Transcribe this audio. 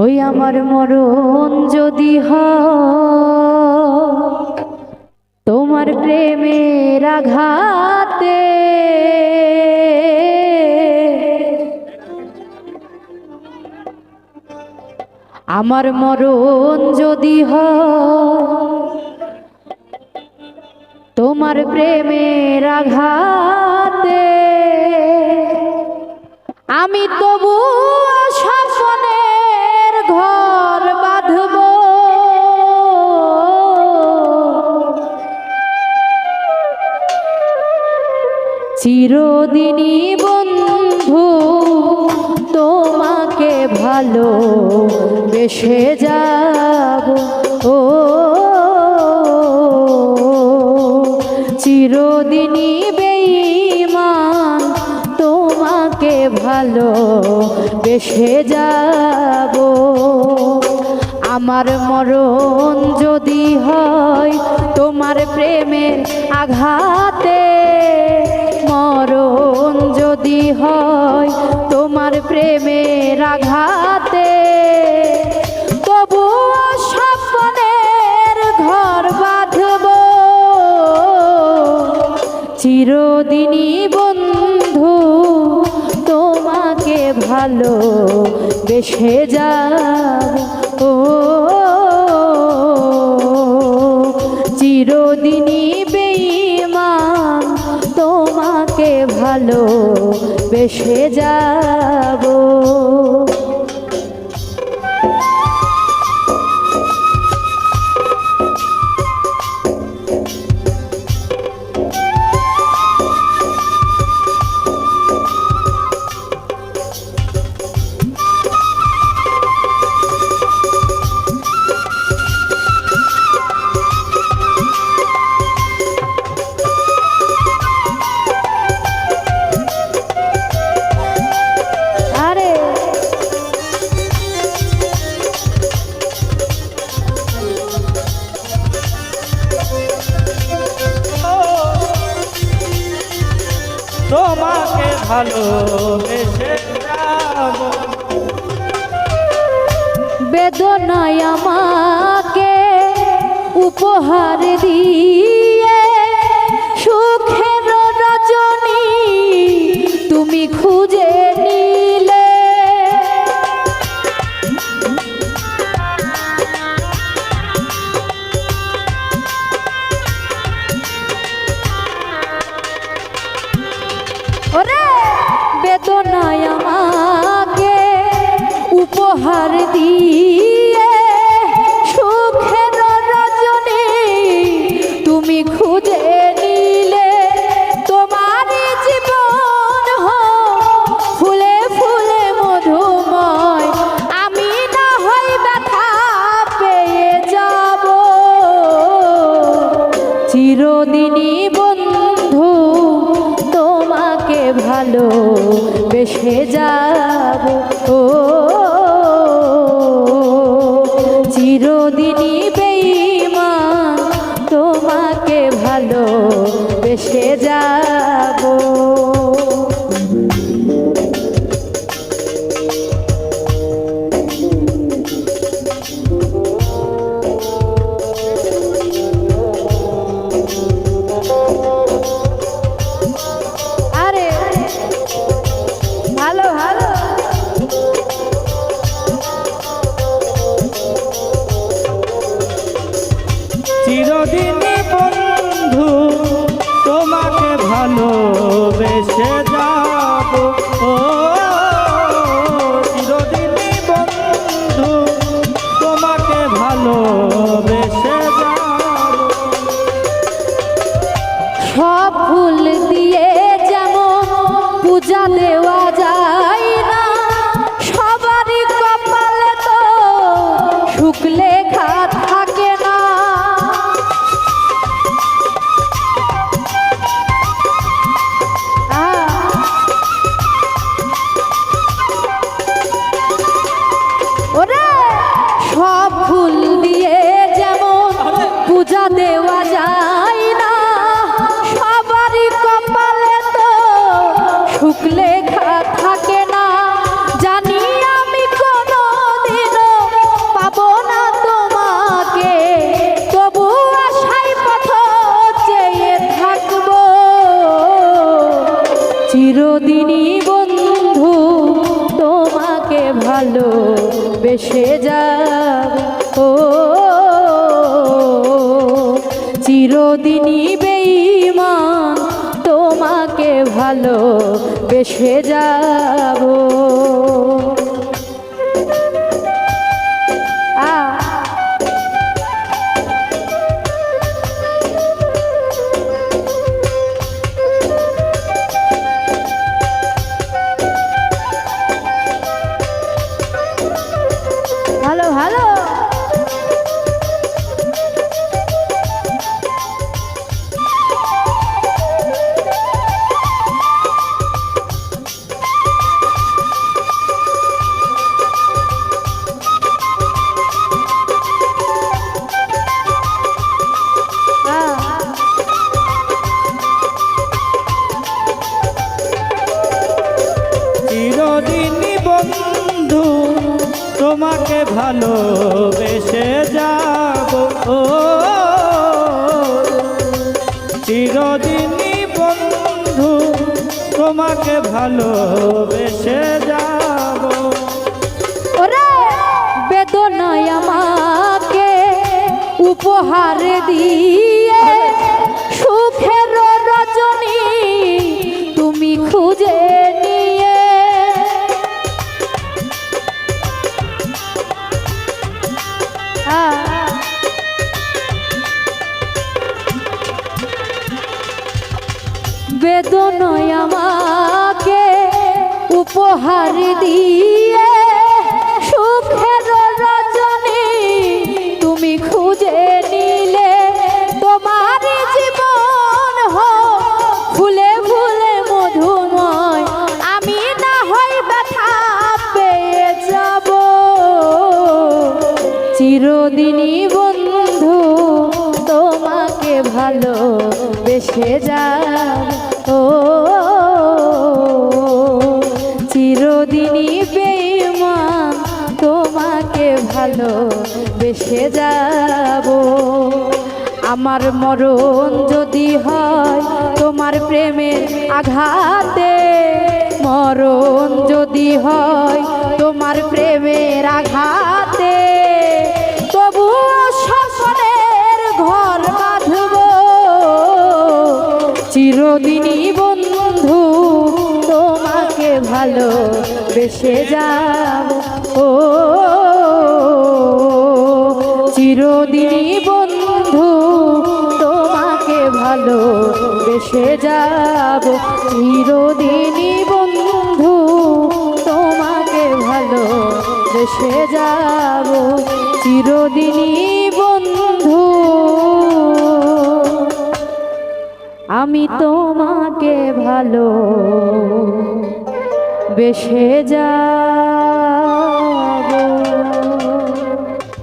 ওই আমার মরণ যদি হয়, তোমার প্রেমের আঘাতে আমার মরণ যদি হয়, তোমার প্রেমের আঘাতে, আমি তবু চিরদিনই বন্ধু, তোমাকে ভালো বেসে যাব। ও, চিরদিনই বেঈমান, তোমাকে ভালো বেসে যাব। আমার মরণ যদি হয়, তোমার প্রেমের আঘাতে তোমার প্রেমের আঘাতে তবু স্বপ্নের ঘর বাঁধব। চিরদিনই বন্ধু, তোমাকে ভালো বেসে যাব। ও, চিরদিনই বেঈমান তোমাকে ভালো বেসে যাব। তোমাকে যাব। বেদনায় আমাকে উপহার দিয়ে সুখের রজনী তুমি খুঁজে বেসে যাব। চিরদিনই বন্ধু, তোমাকে ভালোবেসে যাব। ও, চিরদিনই বন্ধু, তোমাকে ভালোবেসে যাব। সব ফুল দিয়ে যেমন পূজা দেওয়া যায় না, সবারই কপালে তো সুখ লেখা চিরদিনী বন্ধু তোমাকে ভালো বেসে যাব। ও চিরদিনই বেইমান তোমাকে ভালো বেসে যাব। তোমাকে ভালোবেসে যাব। ও, চিরদিনই বন্ধু, তোমাকে ভালোবেসে যাব। ওরে, বেদনায় আমাকে উপহার দিয়ে সুখের রজনী তুমি খুঁজে বেদনায় আমাকে উপহার দিয়ে সুখের রজনী তুমি খুঁজে নিলে তোমার জীবন হো ফুলে ফুলে মধুময়, আমি না হয় ব্যথা পেয়ে যাব। চিরদিনই বন্ধু, তোমাকে ভালো বেসে যাব ভালো বেসে যাব। আমার মরণ যদি হয় তোমার প্রেমের আঘাতে, মরণ যদি হয় তোমার প্রেমের আঘাতে তবুও সফরের ঘর বাঁধব। চিরদিনই বন্ধু, তোমাকে ভালো বেসে যাব। ও চিরদিনই বন্ধু, তোমাকে ভালো বেসে যাব। চিরদিনই বন্ধু, তোমাকে ভালো বেসে যাব। চিরদিনই বন্ধু, আমি তোমাকে ভালো বেসে যা